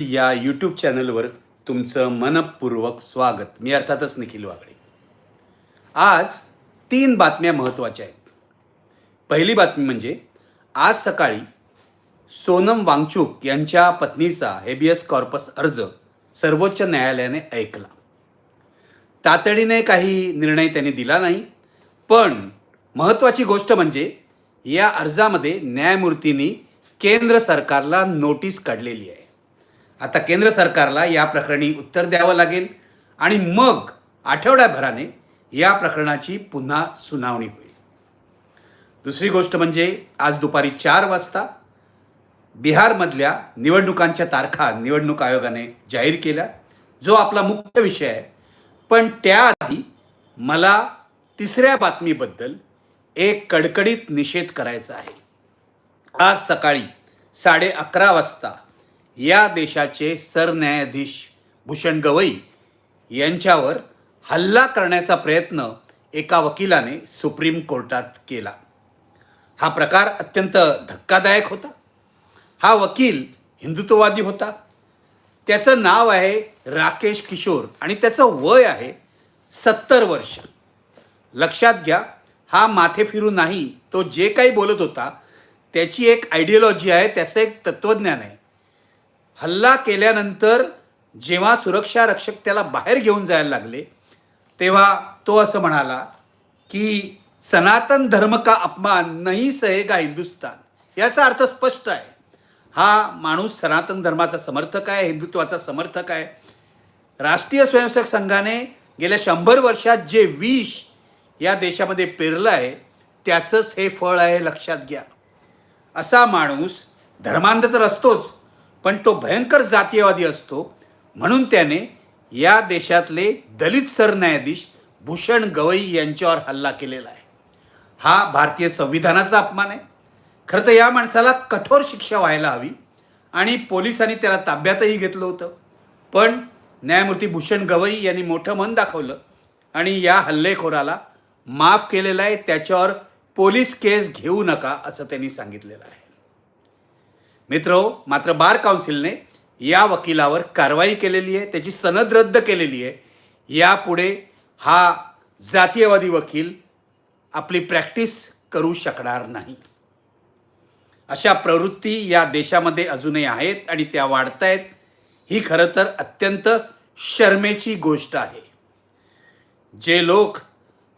या यूट्यूब चॅनलवर तुमचं मनपूर्वक स्वागत. मी अर्थातच निखिल वागळे आज तीन बातम्या महत्त्वाच्या आहेत. पहिली बातमी म्हणजे आज सकाळी सोनम वांगचूक यांच्या पत्नीचा हेबियस कॉर्पस अर्ज सर्वोच्च न्यायालयाने ऐकला. तातडीने काही निर्णय त्यांनी दिला नाही पण महत्त्वाची गोष्ट म्हणजे या अर्जामध्ये न्यायमूर्तींनी केंद्र सरकारला नोटीस काढलेली आहे. आता केंद्र सरकारला या प्रकरणी उत्तर द्यावं लागेल आणि मग आठवड्याभराने या प्रकरणाची पुन्हा सुनावणी होईल. दुसरी गोष्ट म्हणजे आज दुपारी चार वाजता बिहारमधल्या निवडणुकांच्या तारखा निवडणूक आयोगाने जाहीर केल्या. जो आपला मुख्य विषय आहे. पण त्याआधी मला तिसऱ्या बातमीबद्दल एक कडकडीत निषेध करायचा आहे. आज सकाळी साडे अकरा वाजता या देशाचे सरन्यायाधीश भूषण गवई यांच्यावर हल्ला करण्याचा प्रयत्न एका वकिलाने सुप्रीम कोर्टात केला. हा प्रकार अत्यंत धक्कादायक होता. हा वकील हिंदुत्ववादी होता. त्याचं नाव आहे राकेश किशोर आणि त्याचं वय आहे सत्तर वर्ष. लक्षात घ्या हा माथे फिरू नाही तो जे काही बोलत होता त्याची एक आयडिओलॉजी आहे त्याचं एक तत्त्वज्ञान आहे. हल्ला केल्यानंतर जेव्हा सुरक्षा रक्षक त्याला बाहेर घेऊन जायला लागले तेव्हा तो असं म्हणाला की सनातन धर्म का अपमान नाही सहेगा हिंदुस्तान? याचा अर्थ स्पष्ट आहे. हा माणूस सनातन धर्माचा समर्थक आहे हिंदुत्वाचा समर्थक आहे. राष्ट्रीय स्वयंसेवक संघाने गेल्या शंभर वर्षात जे विष या देशामध्ये पेरलं आहे त्याचंच हे फळ आहे लक्षात घ्या. असा माणूस धर्मांध तर असतोच पण तो भयंकर जातीयवादी असतो. म्हणून त्याने या देशातले दलित सरन्यायाधीश भूषण गवई यांच्यावर हल्ला केलेला आहे. हा भारतीय संविधानाचा अपमान आहे. खरं तर या माणसाला कठोर शिक्षा व्हायला हवी आणि पोलिसांनी त्याला ताब्यातही घेतलं होतं. पण न्यायमूर्ती भूषण गवई यांनी मोठं मन दाखवलं आणि या हल्लेखोराला माफ केलेलं आहे. त्याच्यावर पोलीस केस घेऊ नका असं त्यांनी सांगितलेलं आहे. मित्र हो, मात्र बार काउन्सिलने या वकिलावर कारवाई केलेली आहे त्याची सनद रद्द केलेली आहे. यापुढे हा जातीयवादी वकील आपली प्रॅक्टिस करू शकणार नाही. अशा प्रवृत्ती या देशामध्ये अजूनही आहेत आणि त्या वाढत आहेत ही खरं तर अत्यंत शर्मेची गोष्ट आहे. जे लोक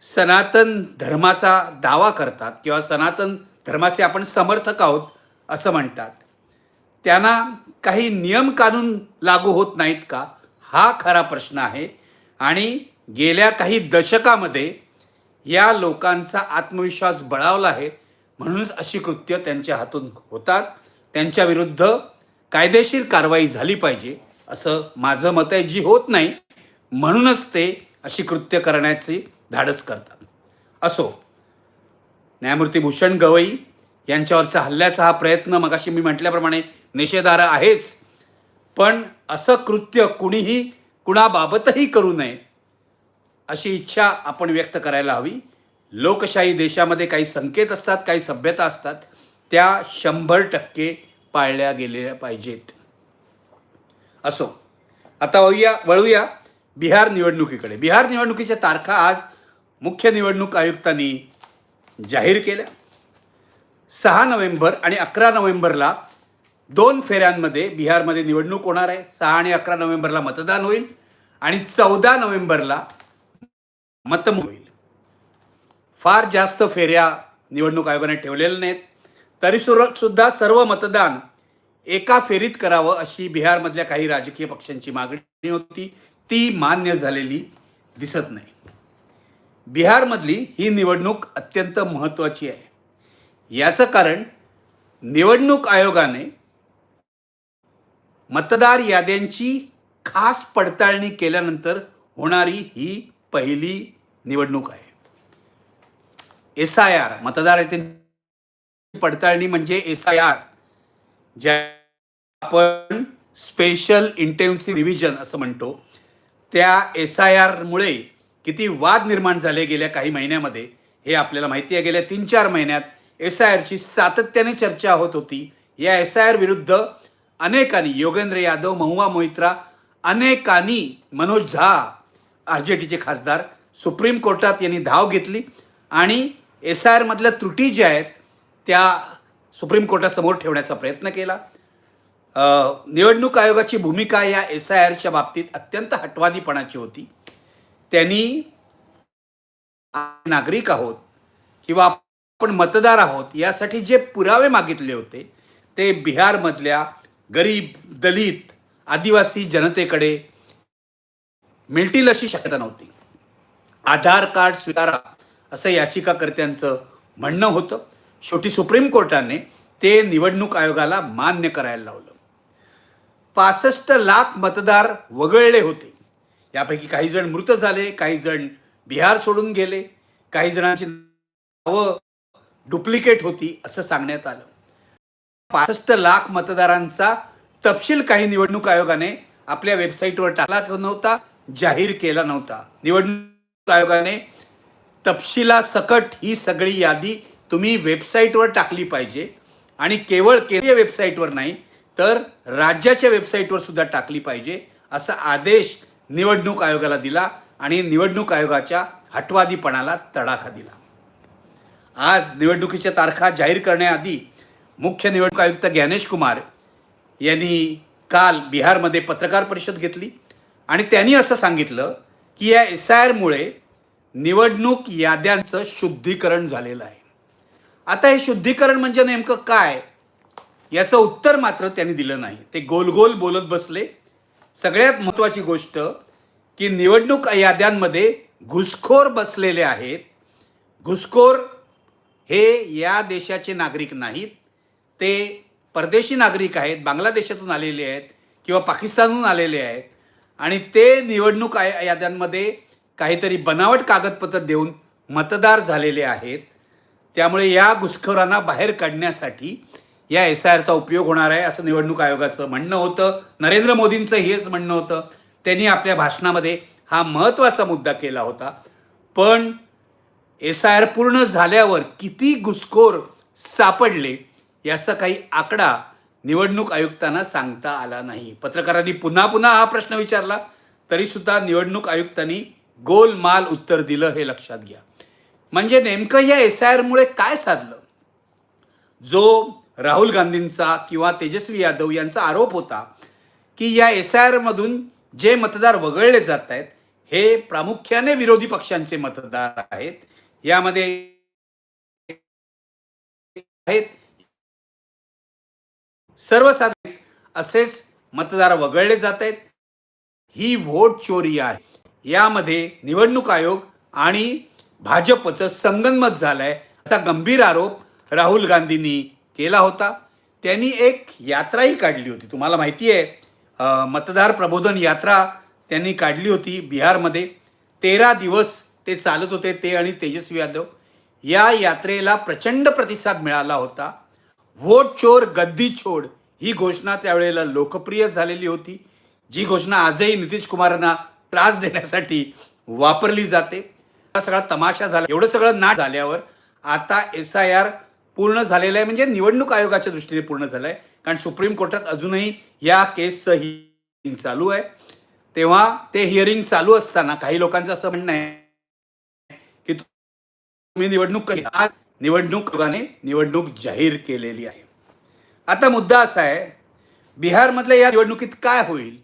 सनातन धर्माचा दावा करतात किंवा सनातन धर्माचे आपण समर्थक आहोत असं म्हणतात त्यांना काही नियम कानून लागू होत नाहीत का? हा खरा प्रश्न आहे. आणि गेल्या काही दशकामध्ये या लोकांचा आत्मविश्वास बळावला आहे. म्हणूनच अशी कृत्य त्यांच्या हातून होतात. त्यांच्याविरुद्ध कायदेशीर कारवाई झाली पाहिजे असं माझं मत आहे. जी होत नाही म्हणूनच ते अशी कृत्य करण्याची धाडस करतात. असो न्यायमूर्ती भूषण गवई यांच्यावरचा हल्ल्याचा हा प्रयत्न मगाशी मी म्हटल्याप्रमाणे निषेधार्ह आहेच. पण असं कृत्य कुणीही कुणाबाबतही करू नये अशी इच्छा आपण व्यक्त करायला हवी. लोकशाही देशामध्ये काही संकेत असतात काही सभ्यता असतात त्या शंभर टक्के पाळल्या गेलेल्या पाहिजेत. असो आता वळूया वळूया बिहार निवडणुकीकडे. बिहार निवडणुकीच्या तारखा आज मुख्य निवडणूक आयुक्तांनी जाहीर केल्या. सहा नोव्हेंबर आणि अकरा नोव्हेंबरला दोन फेऱ्यांमध्ये बिहारमध्ये निवडणूक होणार आहे. सहा आणि अकरा नोव्हेंबरला मतदान होईल आणि चौदा नोव्हेंबरला मतम होईल. फार जास्त फेऱ्या निवडणूक आयोगाने ठेवलेल्या नाहीत. तरी सुद्धा सर्व मतदान एका फेरीत करावं अशी बिहारमधल्या काही राजकीय पक्षांची मागणी होती. ती मान्य झालेली दिसत नाही. बिहारमधली ही निवडणूक अत्यंत महत्त्वाची आहे. याचं कारण निवडणूक आयोगाने मतदार याद्यांची खास पडताळणी केल्यानंतर होणारी ही पहिली निवडणूक आहे. एस आय आर मतदार याद्यांची पडताळणी म्हणजे एस आय आर ज्या आपण स्पेशल इंटेन्सिव्ह रिव्हिजन असं म्हणतो त्या एस आय आरमुळे किती वाद निर्माण झाले गेल्या काही महिन्यामध्ये हे आपल्याला माहिती आहे. गेल्या तीन चार महिन्यात एस आय आरची सातत्याने चर्चा होत होती. या एस आय आर विरुद्ध अनेकांनी योगेंद्र यादव महुआ मोहित्रा अनेकांनी मनोज झा आर जे टीचे खासदार सुप्रीम कोर्टात यांनी धाव घेतली आणि एस आय आरमधल्या त्रुटी ज्या आहेत त्या सुप्रीम कोर्टासमोर ठेवण्याचा प्रयत्न केला. निवडणूक आयोगाची भूमिका या एस आय आरच्या बाबतीत अत्यंत हटवादीपणाची होती. त्यांनी नागरिक आहोत किंवा आपण मतदार आहोत यासाठी जे पुरावे मागितले होते ते बिहारमधल्या गरीब दलित आदिवासी जनतेकडे मिळतील अशी शक्यता नव्हती. आधार कार्ड स्वीकारा असं याचिकाकर्त्यांचं म्हणणं होतं. शेवटी सुप्रीम कोर्टाने ते निवडणूक आयोगाला मान्य करायला लावलं. पासष्ट लाख मतदार वगळले होते. यापैकी काही जण मृत झाले काही जण बिहार सोडून गेले काही जणांची नावं डुप्लिकेट होती असं सांगण्यात आलं. पासष्ट लाख मतदारांचा तपशील काही निवडणूक आयोगाने आपल्या वेबसाईटवर टाकला नव्हता जाहीर केला नव्हता. निवडणूक आयोगाने तपशिलासकट ही सगळी यादी तुम्ही वेबसाईटवर टाकली पाहिजे. आणि केवळ केंद्रीय वेबसाईटवर नाही तर राज्याच्या वेबसाईटवर सुद्धा टाकली पाहिजे असा आदेश निवडणूक आयोगाला दिला आणि निवडणूक आयोगाच्या हटवादीपणाला तडाखा दिला. आज निवडणुकीच्या तारखा जाहीर करण्याआधी मुख्य निवडणूक आयुक्त ज्ञानेश कुमार यांनी काल बिहारमध्ये पत्रकार परिषद घेतली. आणि त्यांनी असं सांगितलं की या एस आय आरमुळे निवडणूक याद्यांचं शुद्धीकरण झालेलं आहे. आता हे शुद्धीकरण म्हणजे नेमकं काय? याचं उत्तर मात्र त्यांनी दिलं नाही. ते गोल गोल बोलत बसले. सगळ्यात महत्त्वाची गोष्ट की निवडणूक याद्यांमध्ये घुसखोर बसलेले आहेत. घुसखोर हे या देशाचे नागरिक नाहीत. ते परदेशी नागरिक आहेत बांगलादेशातून आलेले आहेत किंवा पाकिस्तानहून आलेले आहेत आणि ते निवडणूक आय याद्यांमध्ये काहीतरी बनावट कागदपत्र देऊन मतदार झालेले आहेत. त्यामुळे या घुसखोरांना बाहेर काढण्यासाठी या एस आय आरचा उपयोग होणार आहे असं निवडणूक आयोगाचं म्हणणं होतं. नरेंद्र मोदींचं हेच म्हणणं होतं. त्यांनी आपल्या भाषणामध्ये हा महत्त्वाचा मुद्दा केला होता. पण एस आय आर पूर्ण झाल्यावर किती घुसखोर सापडले याचा काही आकडा निवडणूक आयुक्तांना सांगता आला नाही. पत्रकारांनी पुन्हा पुन्हा हा प्रश्न विचारला तरीसुद्धा निवडणूक आयुक्तांनी गोलमाल उत्तर दिलं हे लक्षात घ्या. म्हणजे नेमकं या एस आय आरमुळे काय साधलं? जो राहुल गांधींचा किंवा तेजस्वी यादव यांचा आरोप होता की या एस आय आरमधून जे मतदार वगळले जात आहेत हे प्रामुख्याने विरोधी पक्षांचे मतदार आहेत. यामध्ये आहेत सर्वसाधारण असेच मतदार वगळले जात आहेत. ही व्होट चोरी आहे. यामध्ये निवडणूक आयोग आणि भाजपचं संगनमत झालंय असा गंभीर आरोप राहुल गांधींनी केला होता. त्यांनी एक यात्राही काढली होती. तुम्हाला माहिती आहे मतदार प्रबोधन यात्रा त्यांनी काढली होती बिहारमध्ये. तेरा दिवस ते चालत होते ते आणि तेजस्वी यादव. या यात्रेला प्रचंड प्रतिसाद मिळाला होता. वोट चोर गद्दी छोड ही घोषणा त्यावेळेला लोकप्रिय झालेली होती. जी घोषणा आजही नितीश कुमारांना त्रास देण्यासाठी वापरली जाते. हा सगळा तमाशा झाला. एवढं सगळं नाट झाल्यावर आता एस आय आर पूर्ण झालेलं आहे. म्हणजे निवडणूक आयोगाच्या दृष्टीने पूर्ण झालं आहे. कारण सुप्रीम कोर्टात अजूनही या केसचं हिअरिंग चालू आहे. तेव्हा ते हिअरिंग चालू असताना काही लोकांचं असं म्हणणं आहे की तुम्ही निवडणूक आज निवडणूक आयोगाने निवडणूक जाहीर केलेली आहे. आता मुद्दा असा आहे बिहारमधल्या या निवडणुकीत काय होईल?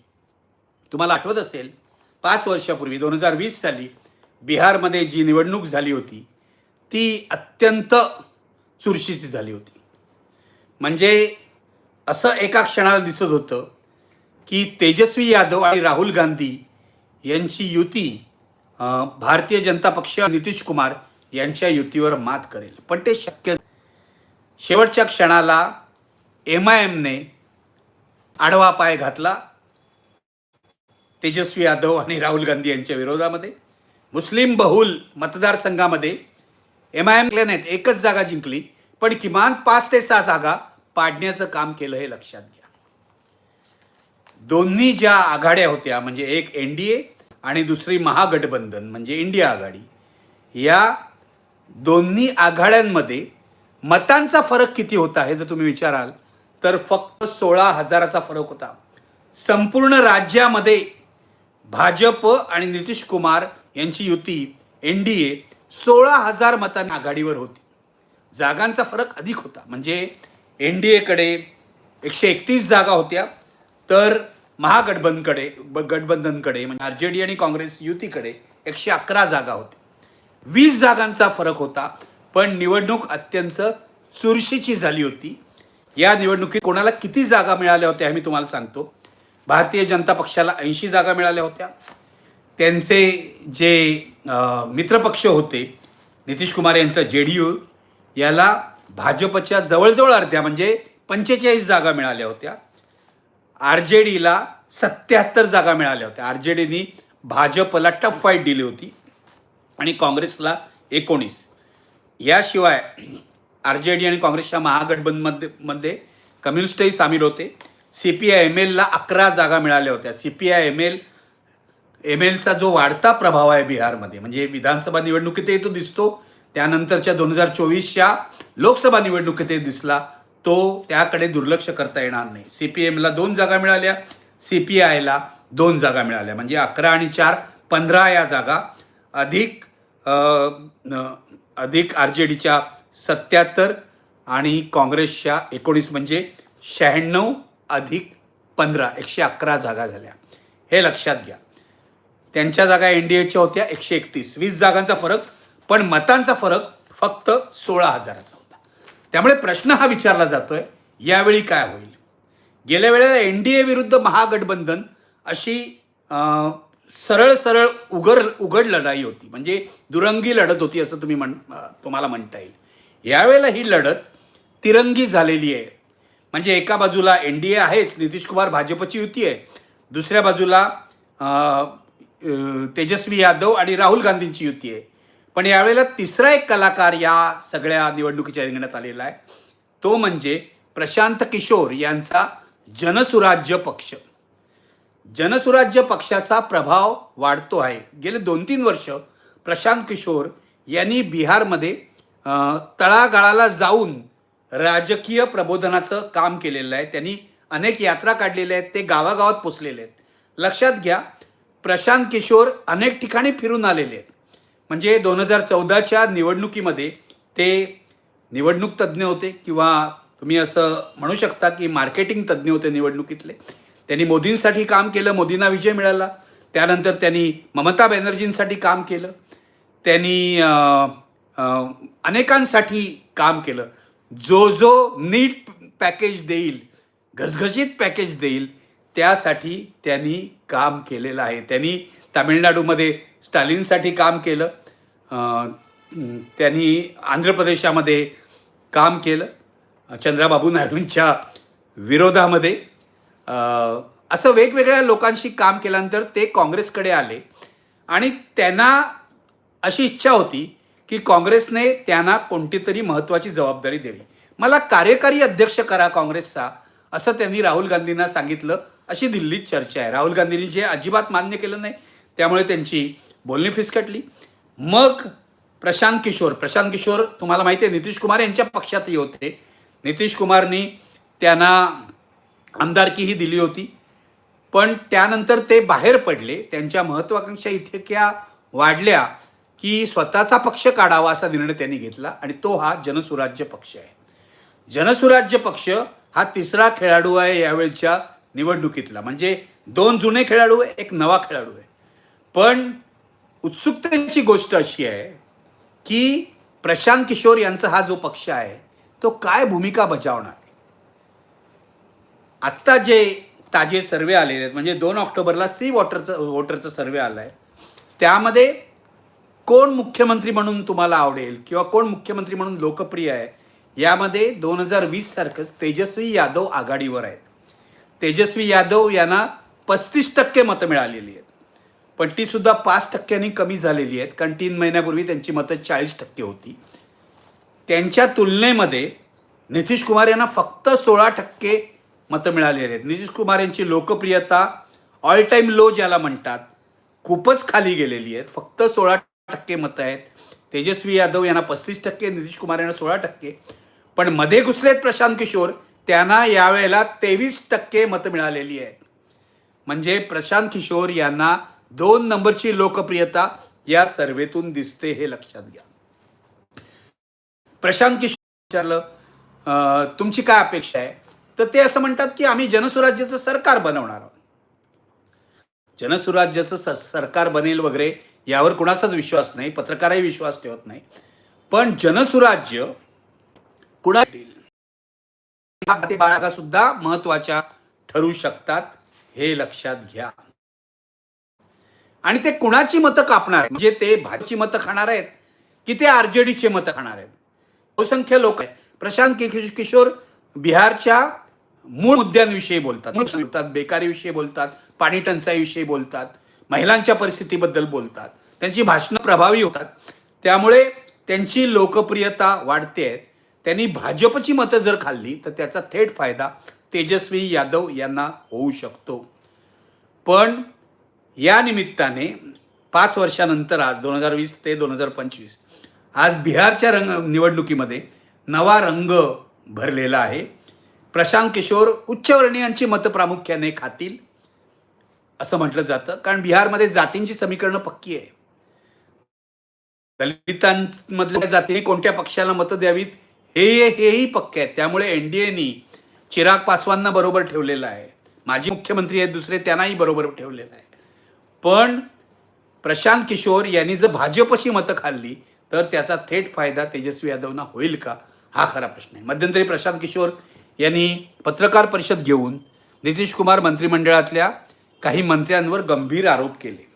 तुम्हाला आठवत असेल पाच वर्षापूर्वी दोन हजार वीस साली बिहारमध्ये जी निवडणूक झाली होती ती अत्यंत चुरशीची झाली होती. म्हणजे असं एका क्षणाला दिसत होतं की तेजस्वी यादव आणि राहुल गांधी यांची युती भारतीय जनता पक्ष नितीश कुमार यांच्या युतीवर मात करेल. पण ते शक्य शेवटच्या क्षणाला एम आय एमने आडवा पाय घातला. तेजस्वी यादव आणि राहुल गांधी यांच्या विरोधामध्ये. मुस्लिम बहुल मतदारसंघामध्ये एम आय एमले नाहीत एकच जागा जिंकली. पण किमान पाच ते सहा जागा पाडण्याचं काम केलं हे लक्षात घ्या. दोन्ही ज्या आघाड्या होत्या म्हणजे एक एन डी ए आणि दुसरी महागठबंधन म्हणजे इंडिया आघाडी या दोन्ही आघाड्यांमध्ये मतांचा फरक किती होता हे जर तुम्ही विचाराल तर फक्त सोळा हजाराचा फरक होता. संपूर्ण राज्यामध्ये भाजप आणि नितीश कुमार यांची युती एन डी ए सोळा हजार मतांनी आघाडीवर होती. जागांचा फरक अधिक होता. म्हणजे एन डी एकडे एकशे एकतीस जागा होत्या तर महागठबंधनकडे गठबंधनकडे म्हणजे आर जे डी आणि काँग्रेस युतीकडे एकशे अकरा जागा होत्या. वीस जागांचा फरक होता पण निवडणूक अत्यंत चुरशीची झाली होती. या निवडणुकीत कोणाला किती जागा मिळाल्या होत्या हे मी तुम्हाला सांगतो. भारतीय जनता पक्षाला ऐंशी जागा मिळाल्या होत्या. त्यांचे जे मित्रपक्ष होते नितीश कुमार यांचा जे डी यू याला भाजपच्या जवळजवळ अर्ध्या म्हणजे पंचेचाळीस जागा मिळाल्या होत्या. आर जे डीला सत्याहत्तर जागा मिळाल्या होत्या. आर जे डीनी भाजपला टफ फाईट दिली होती. आणि काँग्रेसला एकोणीस. याशिवाय आर जे डी आणि काँग्रेसच्या महागठबंधनमध्ये मध्ये कम्युनिस्टही सामील होते. सी पी आय एम एलला अकरा जागा मिळाल्या होत्या. C P I M L M एलचा जो वाढता प्रभाव आहे बिहारमध्ये म्हणजे विधानसभा निवडणुकीतही तो दिसतो. त्यानंतरच्या दोन हजार चोवीसच्या लोकसभा निवडणुकीतही दिसला. तो त्याकडे दुर्लक्ष करता येणार नाही. सी पी एमला दोन जागा मिळाल्या. सी पी आयला दोन जागा मिळाल्या. म्हणजे अकरा आणि चार पंधरा या जागा अधिक अधिक आर जे डीच्या सत्याहत्तर आणि काँग्रेसच्या एकोणीस म्हणजे शहाण्णव अधिक पंधरा एकशे अकरा जागा झाल्या. हे लक्षात घ्या. त्यांच्या जागा एन डी एच्या होत्या एकशे एकतीस. वीस जागांचा फरक पण मतांचा फरक फक्त सोळा हजाराचा होता. त्यामुळे प्रश्न हा विचारला जातोय यावेळी काय होईल? गेल्या वेळेला एन डी ए विरुद्ध महागठबंधन अशी सरळ सरळ उघड उघड लढाई होती. म्हणजे दुरंगी लढत होती असं तुम्ही म्हण तुम्हाला म्हणता येईल. यावेळेला ही लढत तिरंगी झालेली आहे. म्हणजे एका बाजूला एन डी ए आहेच नितीश कुमार भाजपची युती आहे. दुसऱ्या बाजूला तेजस्वी यादव आणि राहुल गांधींची युती आहे. पण यावेळेला तिसरा एक कलाकार या सगळ्या निवडणुकीच्या रिंगणात आलेला आहे. तो म्हणजे प्रशांत किशोर यांचा जनसुराज्य पक्ष. जनसुराज्य पक्षाचा प्रभाव वाढतो आहे. गेले दोन तीन वर्ष प्रशांत किशोर यांनी बिहारमध्ये तळागाळाला जाऊन राजकीय प्रबोधनाचं काम केलेलं आहे. त्यांनी अनेक यात्रा काढलेल्या आहेत ते गावागावात पोचलेले आहेत. लक्षात घ्या प्रशांत किशोर अनेक ठिकाणी फिरून आलेले आहेत. म्हणजे दोन हजार चौदाच्या निवडणुकीमध्ये ते निवडणूक तज्ज्ञ होते किंवा तुम्ही असं म्हणू शकता की मार्केटिंग तज्ज्ञ होते निवडणुकीतले. त्यांनी मोदींसाठी काम केलं मोदींना विजय मिळाला. त्यानंतर त्यांनी ममता बॅनर्जींसाठी काम केलं. त्यांनी अनेकांसाठी काम केलं. जो जो नीट पॅकेज देईल घसघशीत पॅकेज देईल त्यासाठी त्यांनी काम केलेलं आहे. त्यांनी तामिळनाडूमध्ये स्टालिनसाठी काम केलं. त्यांनी आंध्र प्रदेशामध्ये काम केलं. चंद्राबाबू नायडूंच्या विरोधामध्ये असं वेगवेगळ्या लोकांशी काम केल्यानंतर ते काँग्रेसकडे आले. आणि त्यांना अशी इच्छा होती की काँग्रेसने त्यांना कोणती तरी महत्त्वाची जबाबदारी द्यावी. मला कार्यकारी अध्यक्ष करा काँग्रेसचा असं त्यांनी राहुल गांधींना सांगितलं. अशी दिल्लीत चर्चा आहे. राहुल गांधींनी जे अजिबात मान्य केलं नाही त्यामुळे त्यांची बोलणी फिसकटली. मग प्रशांत किशोर प्रशांत किशोर तुम्हाला माहिती आहे नितीश कुमार यांच्या पक्षातही होते. नितीश कुमारनी त्यांना आमदारकीही दिली होती. पण त्यानंतर ते बाहेर पडले. त्यांच्या महत्त्वाकांक्षा इतक्या वाढल्या की स्वतःचा पक्ष काढावा असा निर्णय त्यांनी घेतला आणि तो हा जनसुराज्य पक्ष आहे. जनसुराज्य पक्ष हा तिसरा खेळाडू आहे यावेळच्या निवडणुकीतला. म्हणजे दोन जुने खेळाडू आहे एक नवा खेळाडू आहे. पण उत्सुकतेची गोष्ट अशी आहे की प्रशांत किशोर यांचा हा जो पक्ष आहे तो काय भूमिका बजावणार? आत्ता जे ताजे सर्वे आलेले आहेत म्हणजे दोन ऑक्टोबरला सी वॉटरचं वॉटरचं सर्वे आलं आहे त्यामध्ये कोण मुख्यमंत्री म्हणून तुम्हाला आवडेल किंवा कोण मुख्यमंत्री म्हणून लोकप्रिय आहे यामध्ये दोन हजार वीस सारखंच तेजस्वी यादव आघाडीवर आहेत. तेजस्वी यादव यांना पस्तीस टक्के मतं मिळालेली आहेत. पण ती सुद्धा पाच टक्क्यांनी कमी झालेली आहेत कारण तीन महिन्यापूर्वी त्यांची मतं चाळीस टक्के होती. त्यांच्या तुलनेमध्ये नितीश कुमार यांना फक्त सोळा टक्के मतं मिळालेली आहेत. नितीश कुमार यांची लोकप्रियता ऑल टाईम लो ज्याला म्हणतात खूपच खाली गेलेली आहेत. फक्त सोळा टक्के मतं आहेत. तेजस्वी यादव यांना पस्तीस टक्के नितीश कुमार यांना सोळा टक्के. पण मध्ये घुसलेत प्रशांत किशोर त्यांना यावेळेला तेवीस टक्के मतं मिळालेली आहेत. म्हणजे प्रशांत किशोर यांना दोन नंबरची लोकप्रियता या सर्वेतून दिसते हे लक्षात घ्या. प्रशांत किशोर विचारलं तुमची काय अपेक्षा आहे? तर ते असं म्हणतात की आम्ही जनसुराज्याचं सरकार बनवणार आहोत. जनसुराज्याचं स- सरकार बनेल वगैरे यावर कुणाचाच विश्वास नाही पत्रकारही विश्वास ठेवत नाही. पण जनसुराज्य कुणा बाळगा सुद्धा महत्त्वाच्या ठरू शकतात हे लक्षात घ्या. आणि ते कुणाची मतं कापणार? आहेत? म्हणजे ते भाजपची मतं खाणार आहेत की ते आरजेडीचे मतं खाणार आहेत? बहुसंख्य लोक आहेत. प्रशांत किशोर बिहारच्या मूळ मुद्द्यांविषयी बोलतात. बोलतात बेकारीविषयी बोलतात पाणी टंचाईविषयी बोलतात महिलांच्या परिस्थितीबद्दल बोलतात. त्यांची भाषणं प्रभावी होतात. त्यामुळे त्यांची लोकप्रियता वाढते. त्यांनी भाजपची मतं जर खाल्ली तर त्याचा थेट फायदा तेजस्वी यादव यांना होऊ शकतो. पण या निमित्ताने पाच वर्षानंतर आज दोन हजार वीस ते दोन हजार पंचवीस आज बिहारच्या रंग निवडणुकीमध्ये नवा रंग भरलेला आहे. प्रशांत किशोर उच्चवर्णीयांची मतं प्रामुख्याने खातील असं म्हटलं जातं. कारण बिहारमध्ये जातींची समीकरणं पक्की आहे. दलितांमधल्या जातीने कोणत्या पक्षाला मतं द्यावीत हे हेही पक्के आहेत त्यामुळे एनडीएनी चिराग पासवानना बरोबर ठेवलेलं आहे. माजी मुख्यमंत्री आहेत दुसरे त्यांनाही बरोबर ठेवलेलं आहे. पण प्रशांत किशोर यांनी जर भाजपशी मतं खाल्ली तर त्याचा थेट फायदा तेजस्वी यादवना होईल का? हा खरा प्रश्न आहे. मध्यंतरी प्रशांत किशोर यांनी पत्रकार परिषद घेऊन नितीश कुमार मंत्रिमंडळातल्या काही मंत्र्यांवर गंभीर आरोप केले.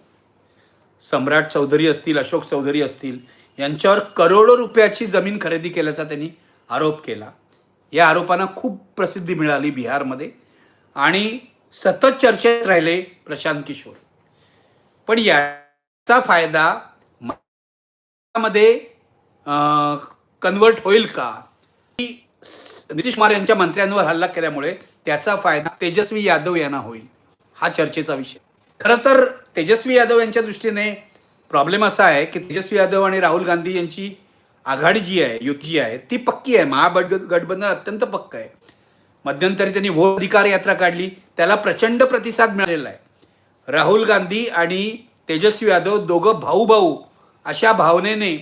सम्राट चौधरी असतील अशोक चौधरी असतील यांच्यावर करोडो रुपयाची जमीन खरेदी केल्याचा त्यांनी आरोप केला. या आरोपांना खूप प्रसिद्धी मिळाली बिहारमध्ये आणि सतत चर्चेत राहिले प्रशांत किशोर. पण याचा फायदा मध्ये कन्वर्ट होईल का की? नितीश कुमार यांच्या मंत्र्यांवर हल्ला केल्यामुळे त्याचा फायदा तेजस्वी यादव यांना होईल हा चर्चेचा विषय. खरं तर तेजस्वी यादव यांच्या दृष्टीने प्रॉब्लेम असा आहे की तेजस्वी यादव आणि राहुल गांधी यांची आघाडी जी आहे युती जी आहे ती पक्की आहे. महागठबंधन अत्यंत पक्क आहे. मध्यंतरी त्यांनी वोट अधिकार यात्रा काढली त्याला प्रचंड प्रतिसाद मिळालेला आहे. राहुल गांधी आणि तेजस्वी यादव दोघं भाऊ भाऊ अशा भावनेने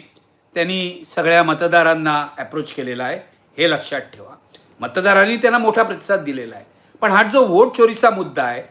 त्यांनी सगळ्या मतदारांना अप्रोच केलेला आहे. हे लक्षात ठेवा. मतदारांनी त्यांना मोठा प्रतिसाद दिलेला आहे. पण हा जो वोट चोरीचा मुद्दा आहे